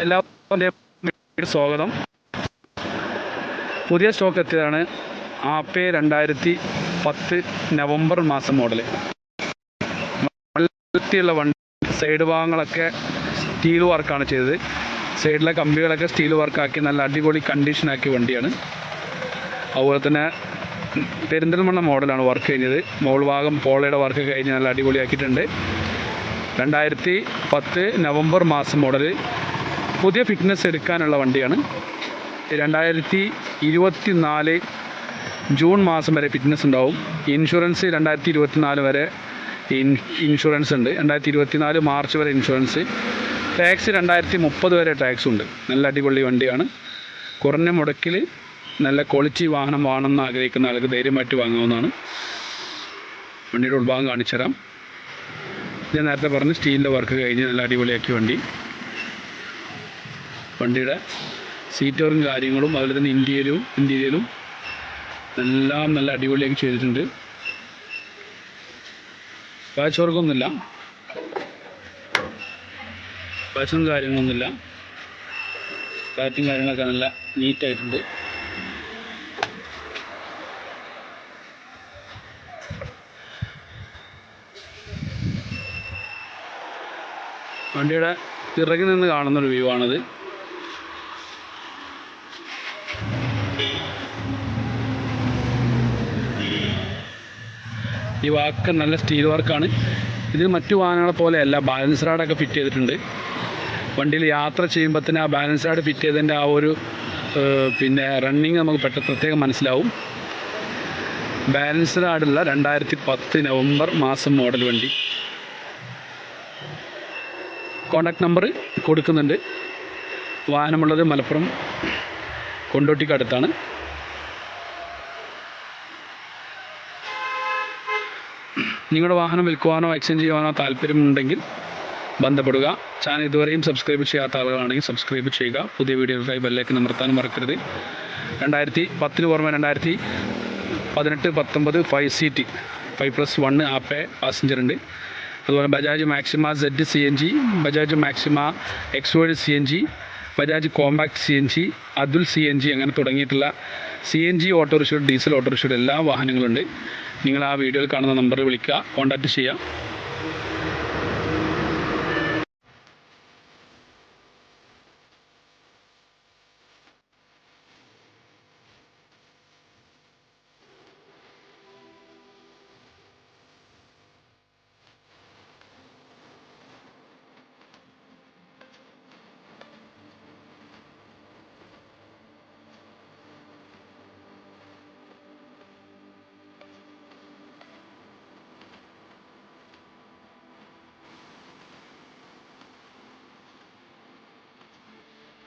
എല്ലാവർക്കും സ്വാഗതം. പുതിയ സ്റ്റോക്ക് എത്തിയതാണ് ആപ്പേ രണ്ടായിരത്തി പത്ത് നവംബർ മാസം മോഡൽ. വൃത്തിയുള്ള വണ്ടി സൈഡ് ഭാഗങ്ങളൊക്കെ സ്റ്റീൽ വർക്കാണ് ചെയ്തത്. സൈഡിലെ കമ്പികളൊക്കെ സ്റ്റീൽ വർക്കാക്കി നല്ല അടിപൊളി കണ്ടീഷനാക്കിയ വണ്ടിയാണ്. അതുപോലെ തന്നെ പെരിന്തൽമണ്ണ മോഡലാണ് വർക്ക് കഴിഞ്ഞത്. മോൾ ഭാഗം പോളയുടെ വർക്ക് കഴിഞ്ഞ് നല്ല അടിപൊളിയാക്കിയിട്ടുണ്ട്. രണ്ടായിരത്തി പത്ത് നവംബർ മാസം മോഡൽ പുതിയ ഫിറ്റ്നസ് എടുക്കാനുള്ള വണ്ടിയാണ്. രണ്ടായിരത്തി ഇരുപത്തി നാല് ജൂൺ മാസം വരെ ഫിറ്റ്നസ് ഉണ്ടാവും. ഇൻഷുറൻസ് രണ്ടായിരത്തി ഇരുപത്തി നാല് വരെ ഇൻ ഇൻഷുറൻസ് ഉണ്ട്. രണ്ടായിരത്തി ഇരുപത്തി നാല് മാർച്ച് വരെ ഇൻഷുറൻസ് ടാക്സ് രണ്ടായിരത്തി മുപ്പത് വരെ ടാക്സ് ഉണ്ട്. നല്ല അടിപൊളി വണ്ടിയാണ്. കുറഞ്ഞ മുടക്കിൽ നല്ല ക്വാളിറ്റി വാഹനം വേണമെന്ന് ആഗ്രഹിക്കുന്ന ആൾക്ക് ധൈര്യമായിട്ട് വാങ്ങാവുന്നതാണ്. വണ്ടിയുടെ ഉൾഭാഗം കാണിച്ചു തരാം ഞാൻ നേരത്തെ പറഞ്ഞ് സ്റ്റീലിന്റെ വർക്ക് കഴിഞ്ഞ് നല്ല അടിപൊളിയാക്കിയ വണ്ടി. വണ്ടിയുടെ സീറ്ററും കാര്യങ്ങളും അതുപോലെ തന്നെ ഇന്റീരിയലും ഇന്റീരിയലും എല്ലാം നല്ല അടിപൊളിയാക്കി ചെയ്തിട്ടുണ്ട്. പാച്ച് വർക്കൊന്നുമില്ല പാച്ചും കാര്യങ്ങളൊന്നുമില്ല. ഫ്ലാറ്റും കാര്യങ്ങളൊക്കെ നല്ല നീറ്റായിട്ടുണ്ട് വണ്ടിയുടെ പിറകിൽ നിന്ന് കാണുന്നൊരു വ്യൂ ആണിത്. ഈ വാക്ക് നല്ല സ്റ്റീൽ വർക്കാണ്. ഇതിൽ മറ്റു വാഹനങ്ങളെ പോലെയല്ല ബാലൻസ് റാഡൊക്കെ ഫിറ്റ് ചെയ്തിട്ടുണ്ട്. വണ്ടിയിൽ യാത്ര ചെയ്യുമ്പോൾ ആ ബാലൻസ് റാഡ് ഫിറ്റ് ചെയ്തതിന്റെ ആ ഒരു പിന്നെ റണ്ണിങ് നമുക്ക് പെട്ടെന്ന് പ്രത്യേകം മനസ്സിലാവും. ബാലൻസ് റാഡുള്ള രണ്ടായിരത്തി പത്ത് നവംബർ മാസം മോഡൽ വണ്ടി. കോണ്ടാക്ട് നമ്പർ കൊടുക്കുന്നുണ്ട്. വാഹനമുള്ളത് മലപ്പുറം കൊണ്ടോട്ടിക്കടുത്താണ്. നിങ്ങളുടെ വാഹനം വിൽക്കുവാനോ എക്സ്ചേഞ്ച് ചെയ്യുവാനോ താല്പര്യമുണ്ടെങ്കിൽ ബന്ധപ്പെടുക. ചാനൽ ഇതുവരെയും സബ്സ്ക്രൈബ് ചെയ്യാത്ത ആളുകളാണെങ്കിൽ സബ്സ്ക്രൈബ് ചെയ്യുക. പുതിയ വീഡിയോകൾക്കായി ബെല്ലേക്ക് നിർത്താനും മറക്കരുത്. രണ്ടായിരത്തി പത്തിന് പുറമെ രണ്ടായിരത്തി പതിനെട്ട് പത്തൊമ്പത് five seat five plus one Ape passenger ഉണ്ട്. അതുപോലെ Bajaj Maxima Z C N G Bajaj Maxima X wide C N G Bajaj compact C N G Atul C N G അങ്ങനെ തുടങ്ങിയിട്ടുള്ള സി എൻ ജി ഓട്ടോറിക്ഷയുടെ diesel ഓട്ടോറിക്ഷയുടെ എല്ലാ വാഹനങ്ങളുണ്ട്. നിങ്ങൾ ആ വീഡിയോയിൽ കാണുന്ന നമ്പറിൽ വിളിക്കുക കോൺടാക്റ്റ് ചെയ്യുക.